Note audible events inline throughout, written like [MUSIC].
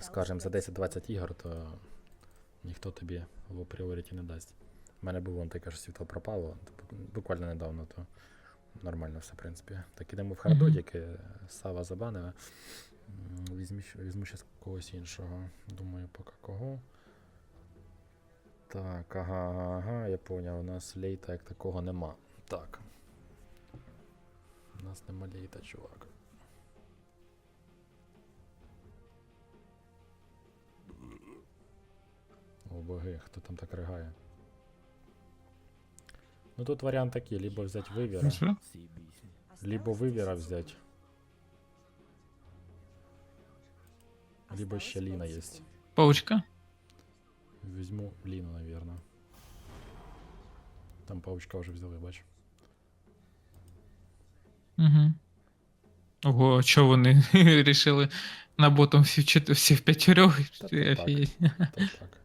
скажімо, за 10-20 ігор, то ніхто тобі в пріоріті не дасть. У мене був вон таке, що світло пропало, буквально недавно, то нормально все, в принципі. Так ідемо в хардодіки, Сава забанила. Візьму, візьму ще когось іншого. Думаю, поки кого. Так, ага, ага, я поняв, у нас лейта як такого нема. Так. У нас нема лейта, чувак. О боги, хто там так ригає? Ну тут варіант такий, либо взять вивіра, Що? либо вивіра взять, либо ще Ліна є. Паучка? Візьму Ліну, наверное. Там паучка вже взяли, бач. Угу. Ого, а чого вони [LAUGHS] рішили на ботом всі, в чот- всі в п'ятьох? Та так. Так,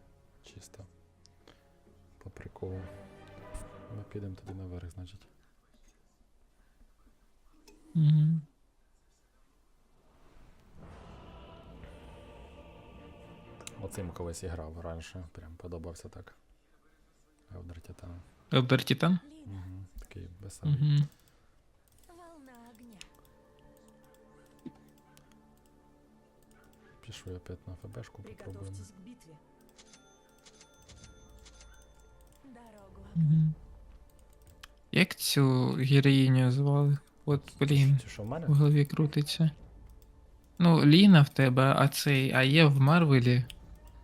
Чисто. По приколу. Ми підемо тоді наверх, значить. Мгм. Оцим колись грав раніше. Прям подобався так. Елдер Титан. Елдер Титан? Угу. Такий веселий. Угу. Волна огня. Пішов я опять на ФБшку, попробуємо. Як цю героїню звали? От, блін, що в мене? в голові крутиться. Ну, Ліна в тебе, а цей, а є в Марвелі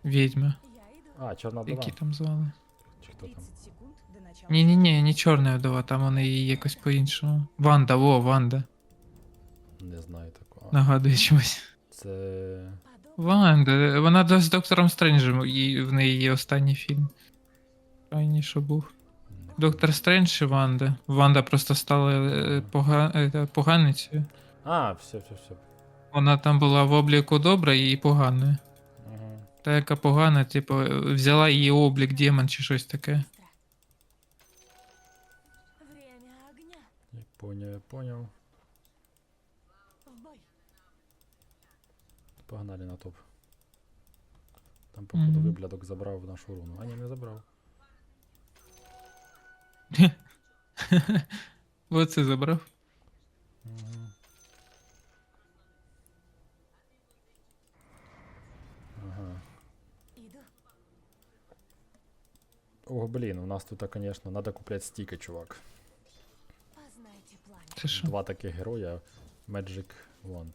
відьма. А, чорна вдова. Які там звали? Чи хто там? 30 секунд до начала. Ні, ні, ні, не чорна вдова, там вони її якось по-іншому. Ванда, во, Ванда. Не знаю такого. Нагадує чомусь. Це. Ванда, вона з доктором Стренджем, і в неї є останній фільм. Що був. Доктор Стрендж і Ванда. Ванда просто стала е, пога... е, поганицею. А, все, все, все. Вона там була в обліку добра і поганою. Угу. Та яка погана, типу, взяла її облік демон чи щось таке. время огня. Я поняв, я. В бой. Погнали на топ. Там, походу, Мгм. виблядок забрав нашу руну. А ні, не забрав. [LAUGHS] Оце забрав. Угу. Ага. О, блін, у нас тут, звісно, треба купляти стіки, чувак. Познайте пламя. Це що? Два таких героя Magic Wand.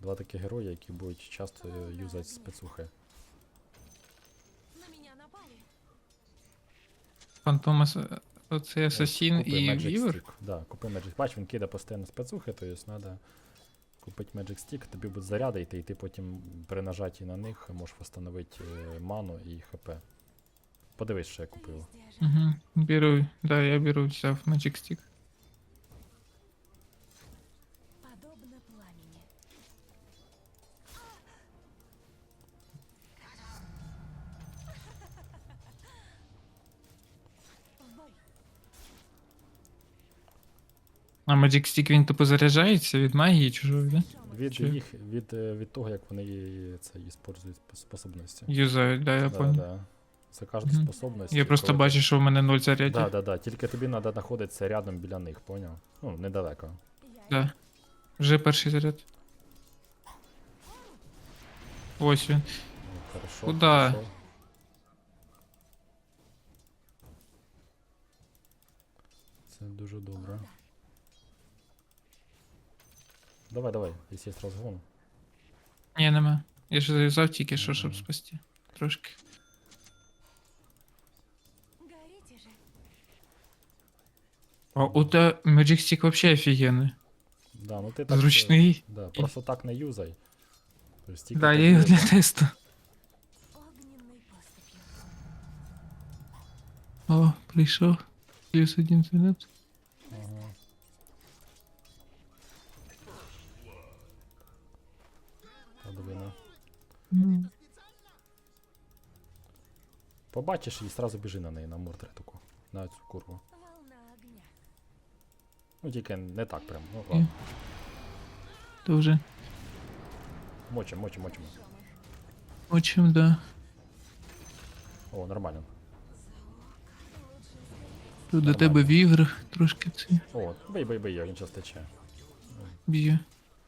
Два таких героя, які будуть часто е, юзати спецухи. На меня напали. Ас... Оцей Асасін Купи і Magic Вівер? Stick. Да, купи Magic. Бач, він кидає постійно спецухи, то есть треба купити Magic Stick, тобі будуть заряди йти, і ти потім при нажатті на них можеш встановити е, ману і ХП. Подивись, що я купив. Угу. Беру. Да, я беру, взяв Magic Stick. А Magic Stick він тупо заряджається від магії чужої, да? Від Чи- їх, від, е, від того, як вони її- це іспользують спо- способності. Юзають, да, я понял. да. За кожну Мгм. способність. Я просто бачу, що в мене нуль зарядів. Да, да, да. Тільки тобі треба знаходитися рядом біля них, поняв? Ну, недалеко. Да. Вже перший заряд. Ось він. Ну, хорошо. Куда? хорошо. Це дуже добре. Давай, давай, якщо є розгон. Ні, нема. Я ж зав'язав тільки що, щоб Мгм. спасти. Трошки. Горите же. А у тебе Magic Stick вообще офігенний. Да, ну ти так. Зручний. Да, просто так не юзай. Тобто тільки Да, так я його юзай. для [LAUGHS] тесту. Огненной поступью. О, прийшов. Плюс один заряд. Побачиш і сразу біжи на неї, на мордри таку. На цю курву. Ну тільки не так прям. Ну ладно. Дуже. Мочим, мочим, мочим. Хочем, да. О, нормально. Тут до Нормально. тебе вігр трошки це О, бий, бий, бий, його, він час тече. б'є.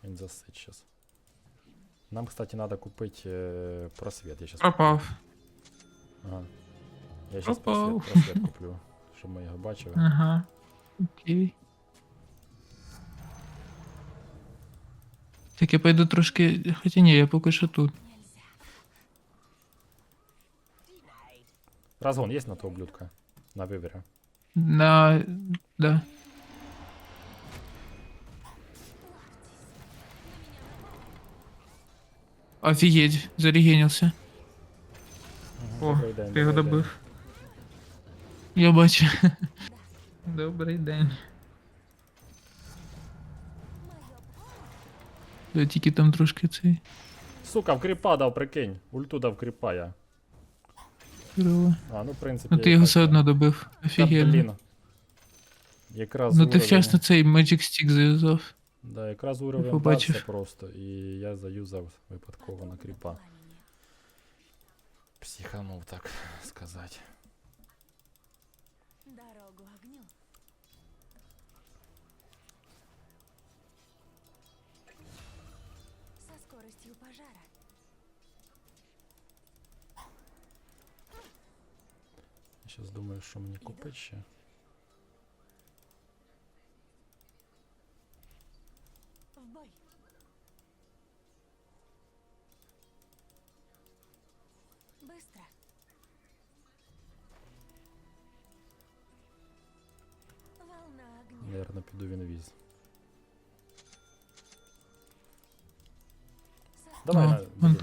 Він засить щас. Нам, кстати, надо купити е, просвіт. Я щас Пропав. Ага. Я щас Пропав. просвіт, просвіт куплю, щоб ми його бачили. Ага. Окей. Так я пойду трошки. Хоча ні, я поки що тут. Разгон є на того ублюдка? На вивірі. На. Да. Офігеть, зарегенився. О, Добрий день, ти його добрий день. добив. Я бачу. Добрий день. Я тільки там трошки цей. Сука, в кріпа дав, прикинь. Ульту дав кріпа я. Херово. А, ну в принципі. Ну ти його все одно добив. Офігенно. Якраз Ну ти уровень- вчасно цей Magic Stick зав'язав. Да, якраз уровень побачив. бався просто, і я заюзав випадково на кріпа. Психанув, так сказати. Дорогу огню. Со скоростью пожара. Я зараз думаю, що мені купити ще.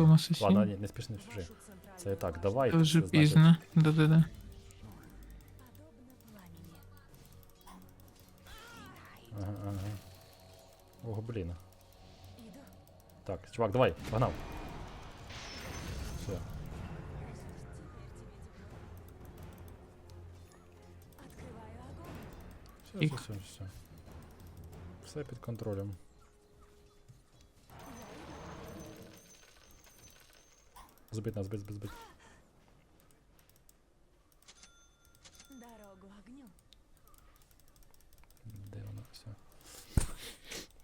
Томас і Ладно, ні, не спішно. Вашу центральную Це і так, давай. Це вже значить- пізно. Да-да-да. Подобно пламени. Ага, ага. Ого, блін. Так, чувак, давай, погнав. Все. Огонь. Все, Ік. все, все, все. Все під контролем. Збить нас, збить, збить, збить. Дорогу огню. Де воно все?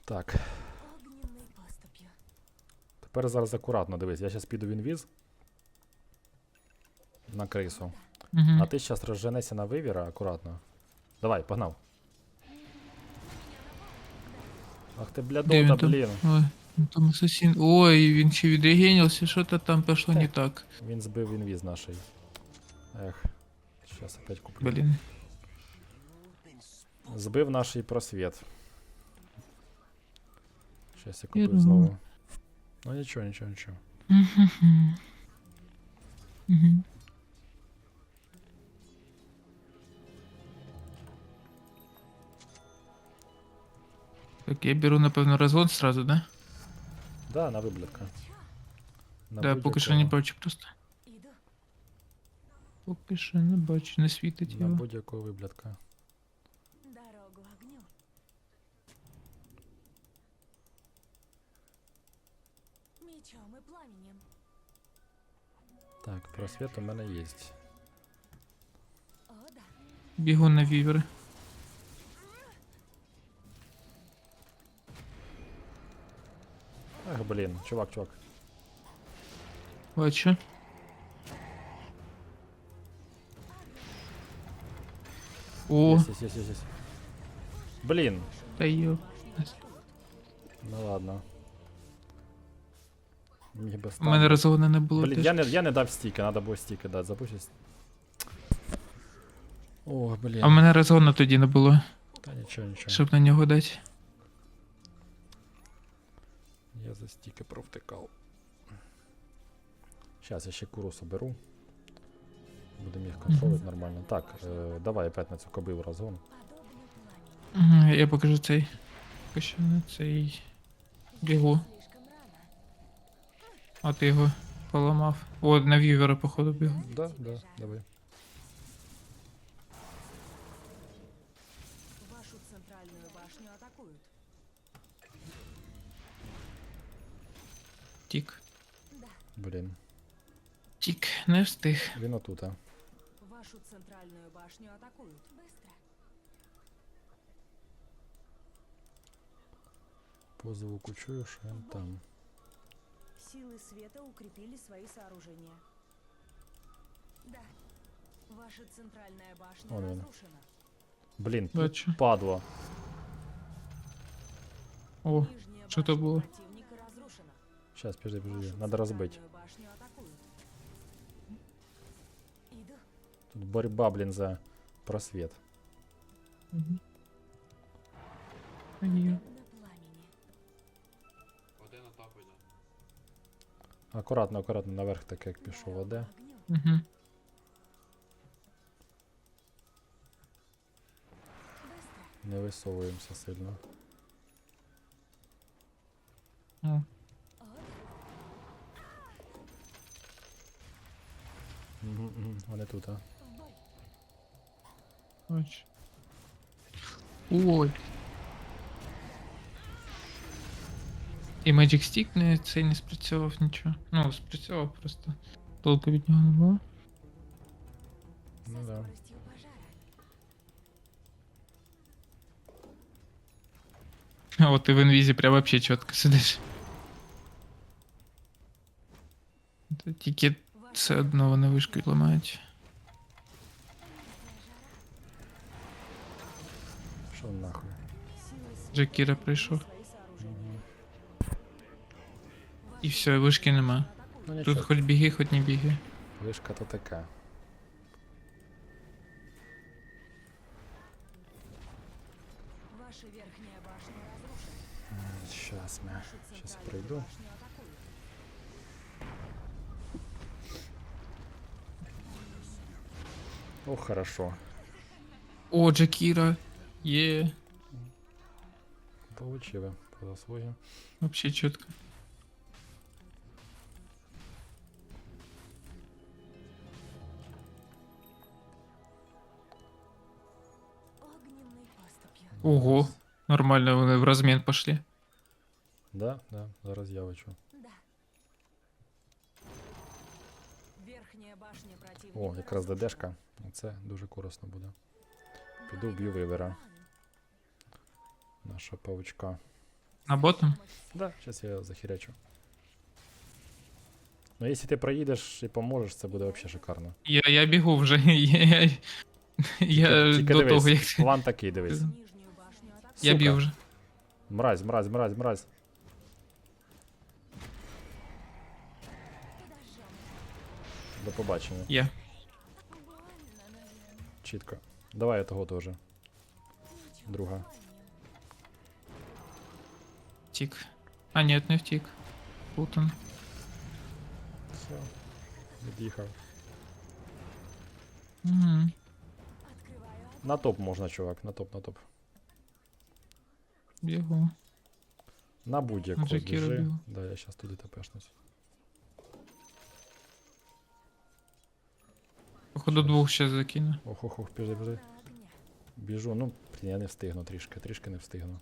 Так. Огненной поступью. Тепер зараз акуратно дивись. Я зараз піду в інвіз. На крису. Угу. А ти зараз розженешся на вивіра акуратно. Давай, погнав. Ах ти блядота, блін. Ой, ну там асасін. Ой, він ще відрегенився, що-то там пішло не так. Він збив інвіз наший. Ех. Зараз опять куплю. Блін. Збив наш просвіт. Щас я купив Іру. знову. Ну нічого, нічого, нічого. Угу. Так, я беру, напевно, разгон сразу, да? Да, на виблядка. На да, поки що не бачу просто. Поки що не бачу, не світить На його. будь-якого виблядка. Дорогу огню. Мечом и пламенем. Так, просвіт у мене є. О, да. Бігу на вівери. Ах, блін, чувак, чувак. Бачу. О, Єсть, єсть, єсть, єсть, єсть. Блін. та йо. Ну ладно. Міг би У мене розгону не було. Блін, теж. я не, я не дав стіки, треба було стіки дати, забудь. О, блін. А в мене розгону тоді не було, Та нічого, нічого. щоб на нього дати. Я за стіки провтикав. Зараз я ще куру соберу. Будемо їх контролити нормально. Так, е, давай опять на цю кобилу. Угу, я покажу цей. На цей. Бігу. А ти його поламав. О, на вівера, походу, бігу. Да, да, давай. Тік. Да. Блін. втік, не встиг. Він отута. Вашу центральную башню атакуют. Быстро. По звуку чую, що він там. Силы света укрепили свои сооружения. Да. Ваша центральная башня Вон он. разрушена. Блін, Бачу. падло. О, Нижняя что-то башня было. противника разрушена. Щас, підожди, підожди. Вашу Надо розбити. центральную башню атакуют. Иду. Тут боротьба, блін, за просвіт. Мгм. Ні. На пламени. Один атак йде. Акуратно, акуратно, наверх так як пішов ОД. Огнем. Угу. Быстро. Не висовуємося сильно. Вони тут, а. В бой. бач. Ой. І Magic Stick не, цей не спрацьовував нічого. Ну, спрацьовував просто. Толку від нього не було. Со Ну да. скоростью пожара. А от ти в інвізі прям вообще чітко сидиш. Та Тільки Ваша все одно вони вишки ламають. Що нахуй? Джекіра прийшов. І все, вишки нема. Ну Тут хоч біги, хоч не біги. вишка то така. Ваша верхняя башня разрушена. Пройду. башню атакуют. О, хорошо. О, Джекіра. Є. Получили по заслугі. Вообще чітко. Огненной поступью. Ого. Нормально вони в розмін пішли. Да, да, зараз я вичу. О, якраз. ДДшка. Це дуже корисно буде. Піду вб'ю вивера. Наша павучка. На ботом? Да, зараз я захерячу. Ну, якщо ти проїдеш і поможеш, це буде взагалі шикарно. Я, я бігу вже. [LAUGHS] Я, я, я Тільки до дивись, того, як план такий, дивись. Я Сука. вже. Мразь, мразь, мразь, мразь. До побачення. Я. Больно, наверное. Чітко. Давай я того теж. Ничего, Друга. больно. Втік. А, ні, не втік. Путан. Все. Від'їхав. Угу. Открываю На топ можна, чувак, на топ, на топ. Бігу. На будь-яку Вже Кіра біжи. бігла. Да, я зараз туди тепешнусь. Походу двох ще закину. Ох, ох, ох, біжи, біжи. Біжу, ну, блін, я не встигну трішки, трішки не встигну.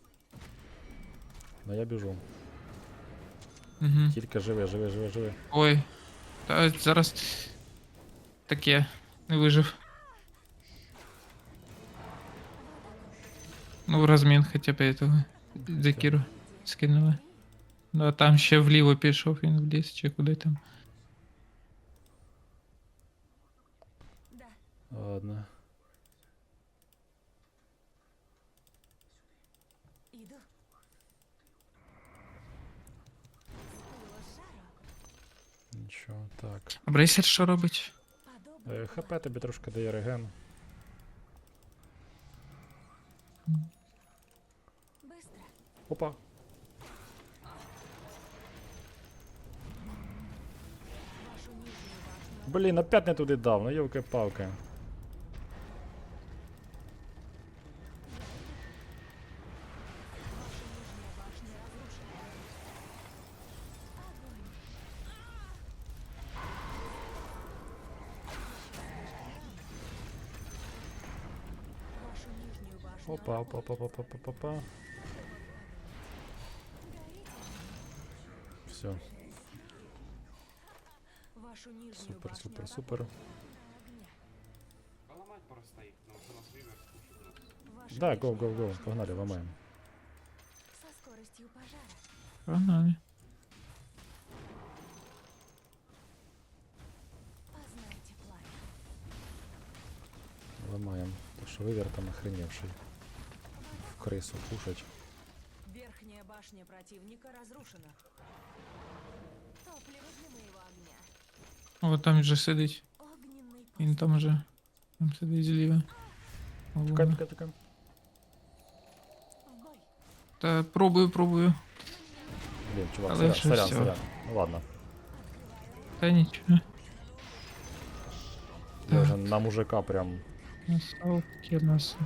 Ну я біжу. Угу. Тільки живи, живи, живи, живи. Ой. Та зараз. Таке. Не вижив. Ну, розмін хоча б этого. Закіру скинули. Ну, а там ще вліво пішов він в ліс, чи куди там. Да. Ладно. Иду. Нічого, так. А брейсер що робить? Е, ХП тобі трошки дає реген. Опа. Блін, опять не туди дав, ну йовки-палки. Ваша нижняя башня разрушена. Огонь. Вашу нижнюю башню Опа, опа, атакуют. опа, опа, опа, опа. Все. Вашу нижнюю Супер, башню супер, атакуют. супер. Огня. Поламать просто їх, тому що нас вивер пушить нас. Ваша Да, нижняя гоу, гоу, гоу, башня погнали, разрушена. ламаємо. Со скоростью пожара. Погнали. Познайте пламя. Ламаємо. То що вивір там охреневший. В крису пушить. Верхняя башня противника разрушена. Топливо для моего огня. О, там же сидить. Огненный Він посох. там же. Там сидить зліва. О, Тікай, тікай, тікай. В бой. Та пробую, пробую. Блін, чувак, Але сорян, вже сорян, всьо. сорян. Ну ладно. Та нічого. Я вже Так. на мужика прям. Насалки нас.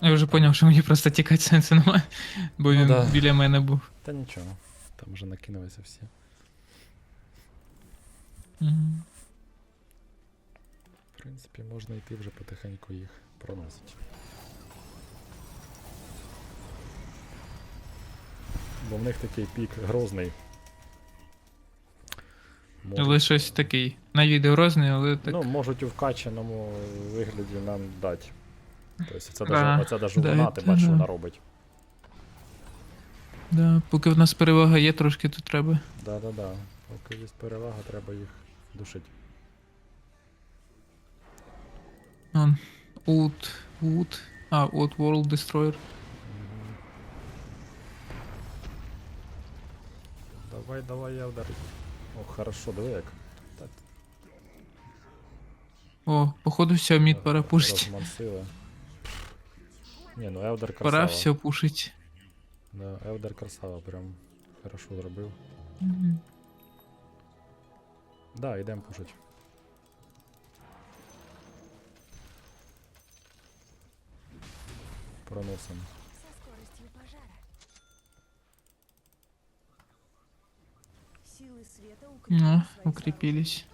Я вже поняв, що мені просто тікати сенсу немає, бо Ну він да. біля мене був. Та нічого. Там вже накинулися всі. Мгм. В принципі, можна йти вже потихеньку їх проносити. Бо в них такий пік грозний. Можуть- Але щось такий. На відео розний, але так. Ну, можуть у вкачаному вигляді нам дати. Тобто це Да, даже, оце даже да, вона, ти бачиш, да. вона робить. Да, поки в нас перевага є, трошки тут треба. Да-да-да. Поки є перевага, треба їх душити. Он. Ут. Ут. А, от World Destroyer. Давай, давай, я вдарю. О, хорошо, диви як. Так, О, походу все, мід пора пушить. Розмансили. Ні, ну Елдер красава. Пора все пушить. Да, Елдер красава, прям хорошо зробив. Мгм. Да, йдемо пушить. Проносим. Со скоростью пожара. Силы света укрепили Ну, свои укрепились.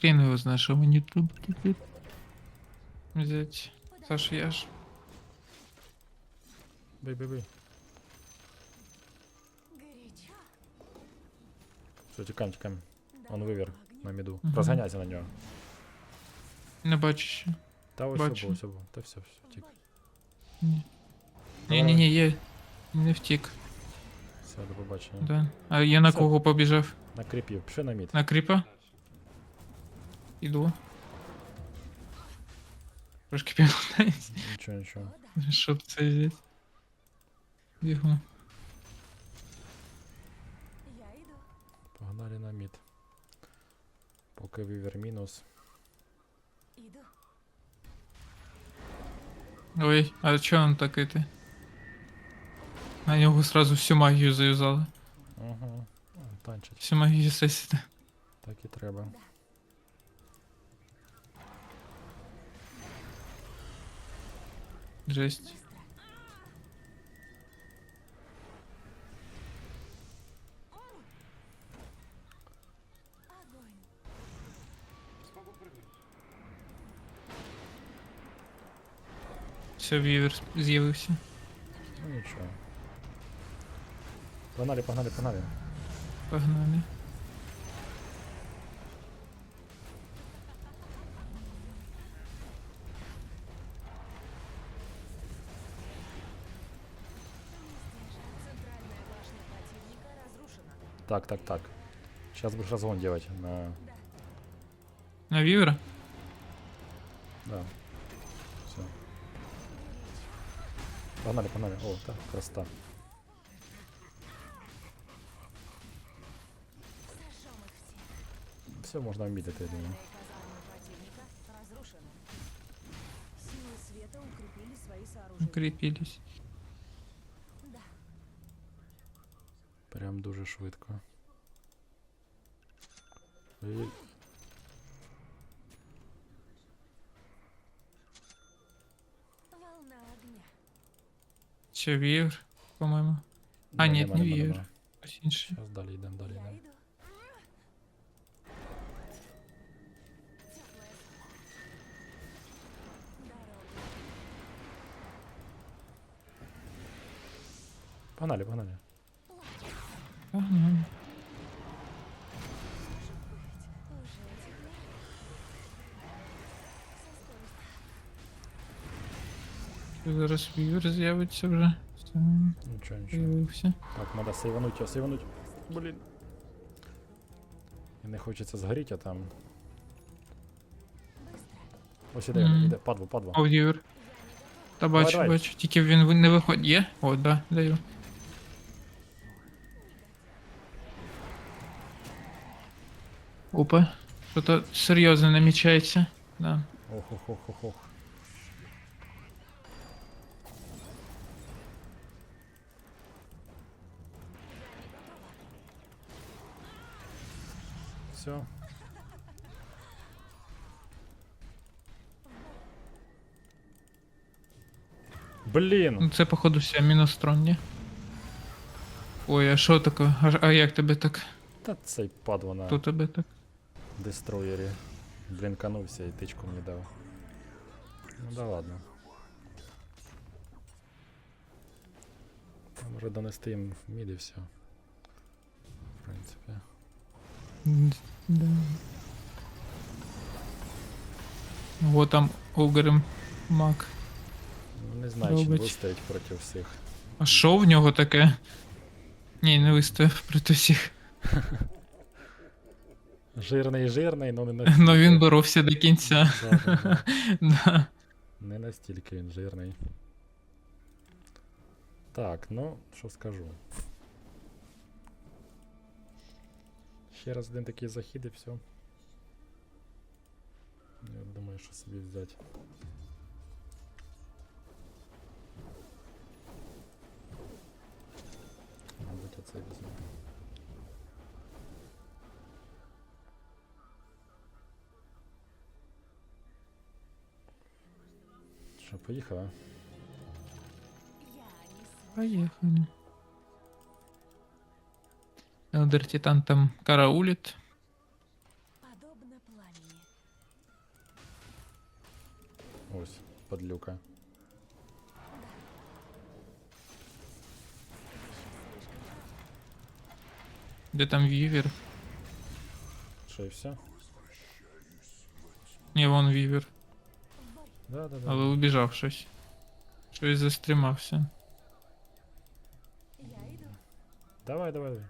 хрен його знає, що мені тут тепер взять. Саш, я ж. Бий, бий, бий. Горячо. Все, тікаємо, тікаємо. Он Дорога вивір огня. на міду. Мгм. Розганяйся на нього. Не бачу ще. Та ось Бачу. все було, все було. Та все, все, В тік. бой. Ні. Ні, ні, ні, є. Не втік. Все, до побачення. Да. А я на Все. кого побіжав? На кріпів, пішли на мід. На кріпа? Іду. Трошки півнаюсь, Нічого, нічого. О, да. щоб це взяти. Бігу. Погнали на мід. Поки вивір мінус. Иду. Ой, а чого він так іти? На нього сразу всю магію заюзали. Угу. Танчить. Всю магію сесіти. Так і треба. Жесть. Все, вівер з'явився. Ну нічого. Погнали, погнали, погнали. Погнали. Так, так, так. Сейчас будешь разгон делать на... На вівера? Да. Все. Погнали, погнали. О, так, красота. Все можна вмітити, я думаю. Центральные дуже швидко. І... Огня. Вівер, по-моєму. А, ні, не інший. Зараз далі йдемо, далі йдемо. Погнали, погнали. Ага. Зараз вівер з'явиться вже. Все, Нічого, нічого. з'явився. Так, треба сейвануть його, сейвануть. Блін. І не хочеться згоріти, а там. Ось іде, Мгм. іде, падло, падло. О, вівер. Та бачу, давай. бачу. Тільки він ви- не виходить. Є? О, да, даю. Опа. Що-то серйозно намічається. Да. Ох, ох, ох, ох, ох. Все. Блін! Ну, Це, походу, вся мінострон, ні? Ой, а що таке? А, а як тебе так? Та цей падло на Хто тебе так? Дестроєрі. Блінканувся і тичку мені дав. Ну да ладно. Може донести їм мід і все. В принципі. Да. Вот там Огрим Мак. Ну, Не знаю, чи Робить. вистоять проти всіх. А що в нього таке? Ні, не вистояв проти всіх. [LAUGHS] Жирний, жирний, но не [LAUGHS] настільки. Ну, він боровся до кінця. Да, да, да. [LAUGHS] Да. Не настільки він жирний. Так, ну, що скажу. Ще раз один такий захід і все. Я думаю, що собі взяти. Мабуть, оце візьму. Поїхали? Поехали. Элдер Титан там караулит. Подобно пламени. Ось, подлюка. Де там Вівер? Що і все? Ні, вон Вівер. Да, да, да. Але убіжав щось. Щось застримався. Я иду. Давай, давай, давай.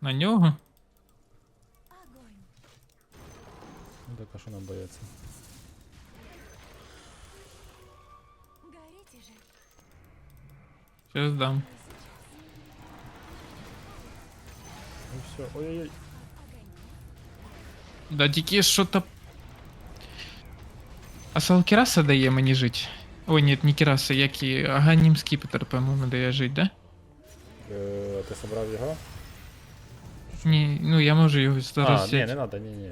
На нього? Огонь. Ну так, а що нам бояться? Горите же. Щас дам. Ну все, ой-ой-ой. Да тільки що-то. А Салкіраса дає мені жить. Ой, ні, не Кіраса, як і Аганім Скіпетр, по-моєму, дає жить, да? Е, ти собрав його? Ні, ну я можу його А, зараз ні, взяти. не надо, ні, ні.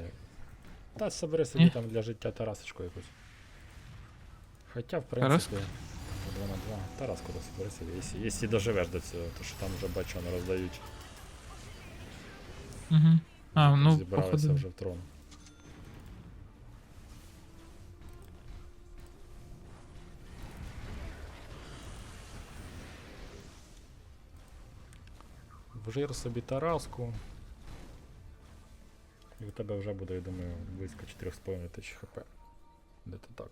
Та собери собі Ні? там для життя Тарасочку якусь. Хоча, в Тараску? принципі, 2 на 2. Тараску да собери собі, якщо, якщо доживеш до цього, то що там вже бачу, не роздають. Угу. А, ну, Зібралися походу. вже в трон. Вжир собі Тараску. І у тебе вже буде, я думаю, близько 4,5 тисяч хп. Де-то так.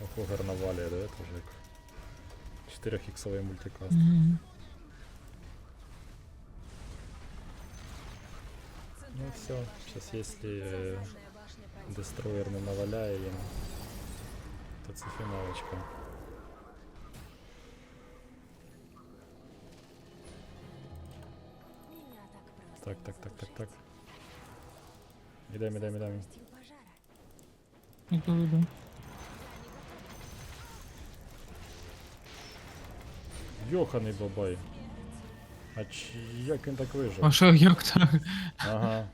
Ого, гарнавалія, да, это вже як 4 іксовий мультикаст. Мгм. Ну все, сейчас если дестроєр не наваляє їм, то це фіналочка. Так Так, так, так, так. Ідем, ідем, ідем. Іду, іду. Йоханий бабай. А чи як він так вижив? А що, як так? Ага.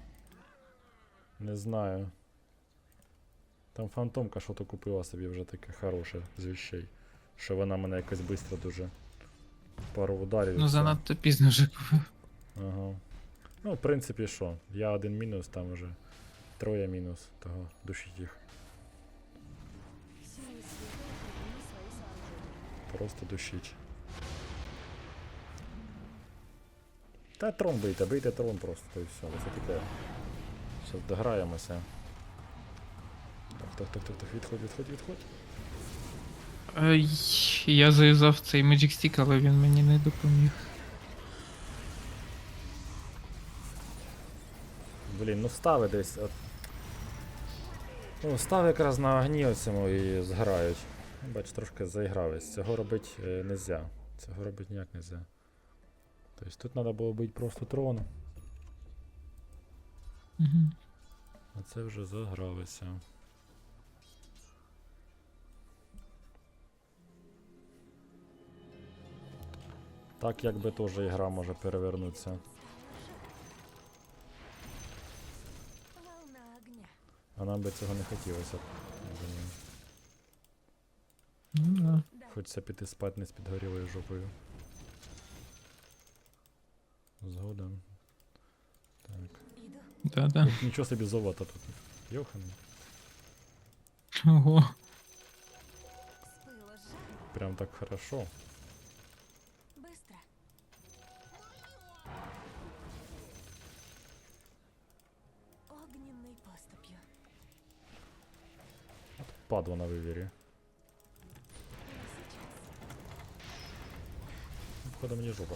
Не знаю. Там фантомка що-то купила собі вже таке хороше з вещей. Що вона мене якось швидко дуже. Пару ударів. Ну занадто пізно вже купив. Ага. Ну, в принципі, що? Я один мінус, там уже троє мінус, того душить їх. Просто душить. Та трон бийте, бийте трон просто, то і все. Це таке. Зараз дограємося. Так, так, так, так, відходь, відходь, відходь. Ай, я зав'язав цей Magic Stick, але він мені не допоміг. Блін, ну стави десь. От... Ну, стави якраз на огні оцьому і зграють. Бач, трошки заігравись. Цього робити е, нельзя. Цього робити ніяк нельзя. Тобто тут треба було бити просто трон, Угу. а це вже загралися. Так якби теж ігра може перевернутися. Огня. А нам би цього не хотілося. Ну да. Хочеться піти спати не з підгорілою жопою. Згоден. Так. Да-да. Тут нічого собі золота тут. Йоханий. Ого. Прям так хорошо. Падло на сейчас. Входа мені жопа.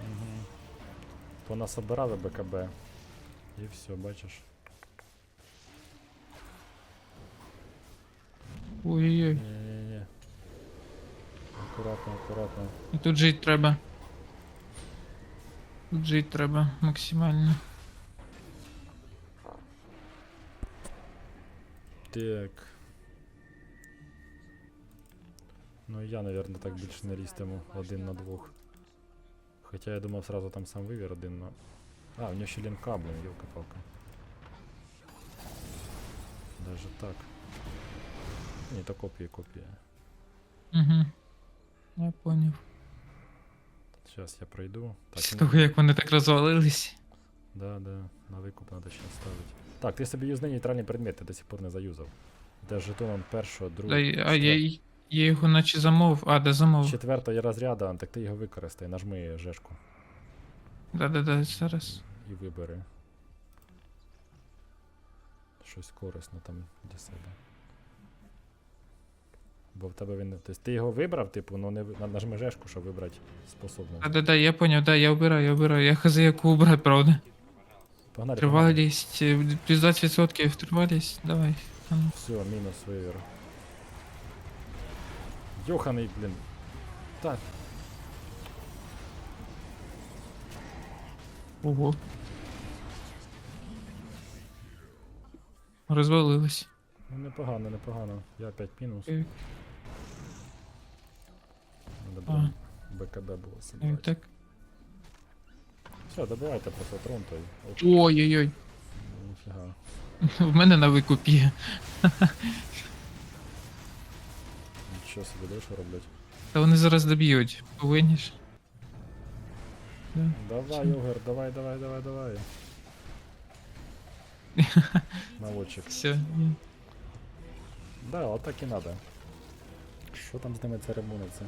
Угу. Понасобирали БКБ. І все, бачиш. Ой-ой-ой. Ні-ні-ні. Акуратно, акуратно. Тут жити треба. Тут жити треба максимально. Так. Ну я, наверное, так більше не лізтиму один на двох. Хоча я думав сразу там сам вивір один на. А, у нього ще лінка, блін, йолка-палка. Даже так. Ні, то копія, копія. Угу. Я поняв. Зараз я пройду. Так, Після ну, того, як вони так розвалились. Да, да, на викуп треба ще ставити. Так, ти собі юзни нейтральний предмет, ти до сих пор не заюзав. Де жетоном першого, другого. а я, я його наче замов. А, де замов. Четвертого розряду, так ти його використай, нажми жешку Да-да-да, зараз. і вибери. Щось корисне там для себе. Бо в тебе він. Тобто ти його вибрав, типу, ну не нажми жешку, щоб вибрати способність. Да-да-да, я поняв, да, я вбираю, я вбираю. Я хз яку убрати, правда. Погнали. Тривалість, е, плюс 20% тривалість, давай. Все, мінус вивір. Йоханий, блін. Так, Ого. Розвалилось. ну непогано, непогано. Я опять мінус. Е, Надо було БКБ було собрати. Так. Все, добивайте просто трон той. Ой-ой-ой. ніфіга. [LAUGHS] В мене на викупі. Нічого собі, що роблять? Та вони зараз доб'ють. Повинні ж. Да. Давай, Йогер, давай, давай, давай, давай. [LAUGHS] Молодчик. Все. Да, отак і надо. Що там з ними церемониться?